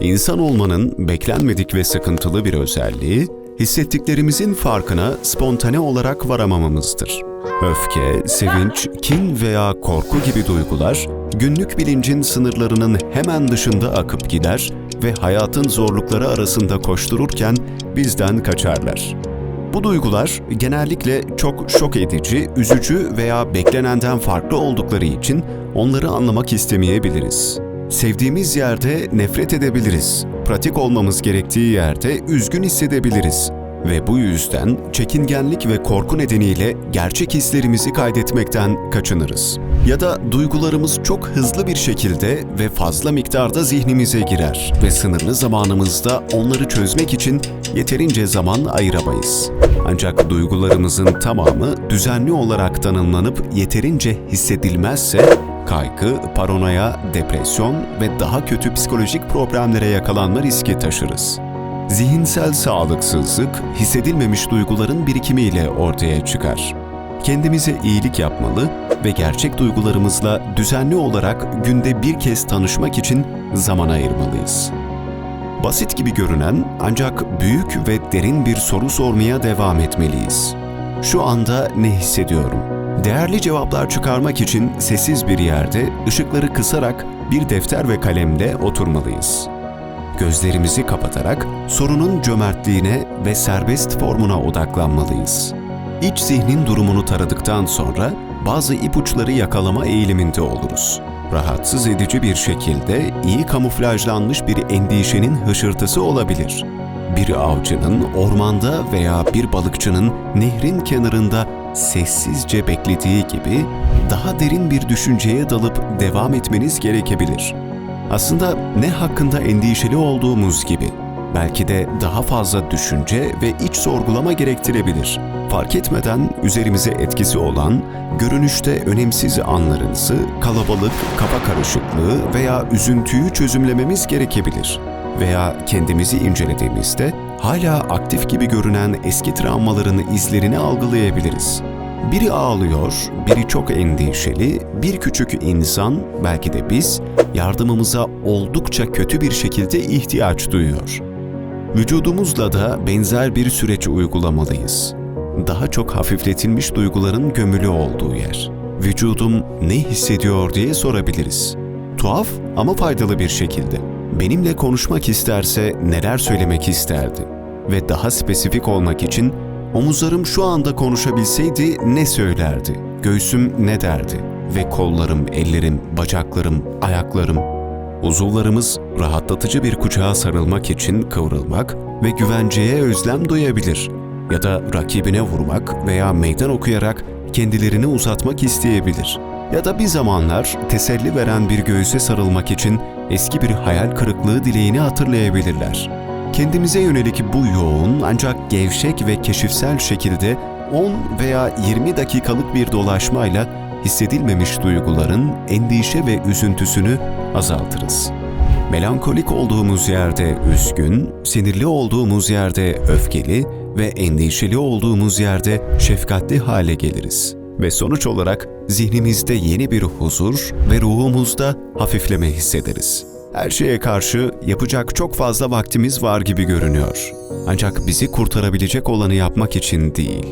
İnsan olmanın beklenmedik ve sıkıntılı bir özelliği, hissettiklerimizin farkına spontane olarak varamamamızdır. Öfke, sevinç, kin veya korku gibi duygular, günlük bilincin sınırlarının hemen dışında akıp gider ve hayatın zorlukları arasında koştururken bizden kaçarlar. Bu duygular genellikle çok şok edici, üzücü veya beklenenden farklı oldukları için onları anlamak istemeyebiliriz. Sevdiğimiz yerde nefret edebiliriz. Pratik olmamız gerektiği yerde üzgün hissedebiliriz. Ve bu yüzden çekingenlik ve korku nedeniyle gerçek hislerimizi kaydetmekten kaçınırız. Ya da duygularımız çok hızlı bir şekilde ve fazla miktarda zihnimize girer ve sınırlı zamanımızda onları çözmek için yeterince zaman ayıramayız. Ancak duygularımızın tamamı düzenli olarak tanımlanıp yeterince hissedilmezse kaygı, paranoya, depresyon ve daha kötü psikolojik problemlere yakalanma riski taşırız. Zihinsel sağlıksızlık, hissedilmemiş duyguların birikimiyle ortaya çıkar. Kendimize iyilik yapmalı ve gerçek duygularımızla düzenli olarak günde bir kez tanışmak için zaman ayırmalıyız. Basit gibi görünen ancak büyük ve derin bir soru sormaya devam etmeliyiz. Şu anda ne hissediyorum? Değerli cevaplar çıkarmak için sessiz bir yerde ışıkları kısarak bir defter ve kalemle oturmalıyız. Gözlerimizi kapatarak sorunun cömertliğine ve serbest formuna odaklanmalıyız. İç zihnin durumunu taradıktan sonra bazı ipuçları yakalama eğiliminde oluruz. Rahatsız edici bir şekilde iyi kamuflajlanmış bir endişenin hışırtısı olabilir. Bir avcının ormanda veya bir balıkçının nehrin kenarında sessizce beklediği gibi daha derin bir düşünceye dalıp devam etmeniz gerekebilir. Aslında ne hakkında endişeli olduğumuz gibi belki de daha fazla düşünce ve iç sorgulama gerektirebilir. Fark etmeden üzerimize etkisi olan, görünüşte önemsiz anlarınızı, kalabalık, kafa karışıklığı veya üzüntüyü çözümlememiz gerekebilir. Veya kendimizi incelediğimizde hala aktif gibi görünen eski travmaların izlerini algılayabiliriz. Biri ağlıyor, biri çok endişeli, bir küçük insan, belki de biz, yardımımıza oldukça kötü bir şekilde ihtiyaç duyuyor. Vücudumuzla da benzer bir süreç uygulamalıyız. Daha çok hafifletilmiş duyguların gömülü olduğu yer. Vücudum ne hissediyor diye sorabiliriz. Tuhaf ama faydalı bir şekilde. Benimle konuşmak isterse neler söylemek isterdi? Ve daha spesifik olmak için omuzlarım şu anda konuşabilseydi ne söylerdi? Göğsüm ne derdi? Ve kollarım, ellerim, bacaklarım, ayaklarım Uzuvlarımız rahatlatıcı bir kucağa sarılmak için kıvrılmak ve güvenceye özlem duyabilir ya da rakibine vurmak veya meydan okuyarak kendilerini uzatmak isteyebilir. Ya da bir zamanlar teselli veren bir göğüse sarılmak için eski bir hayal kırıklığı dileğini hatırlayabilirler. Kendimize yönelik bu yoğun ancak gevşek ve keşifsel şekilde 10 veya 20 dakikalık bir dolaşmayla hissedilmemiş duyguların endişe ve üzüntüsünü azaltırız. Melankolik olduğumuz yerde üzgün, sinirli olduğumuz yerde öfkeli ve endişeli olduğumuz yerde şefkatli hale geliriz. Ve sonuç olarak zihnimizde yeni bir huzur ve ruhumuzda hafifleme hissederiz. Her şeye karşı yapacak çok fazla vaktimiz var gibi görünüyor. Ancak bizi kurtarabilecek olanı yapmak için değil,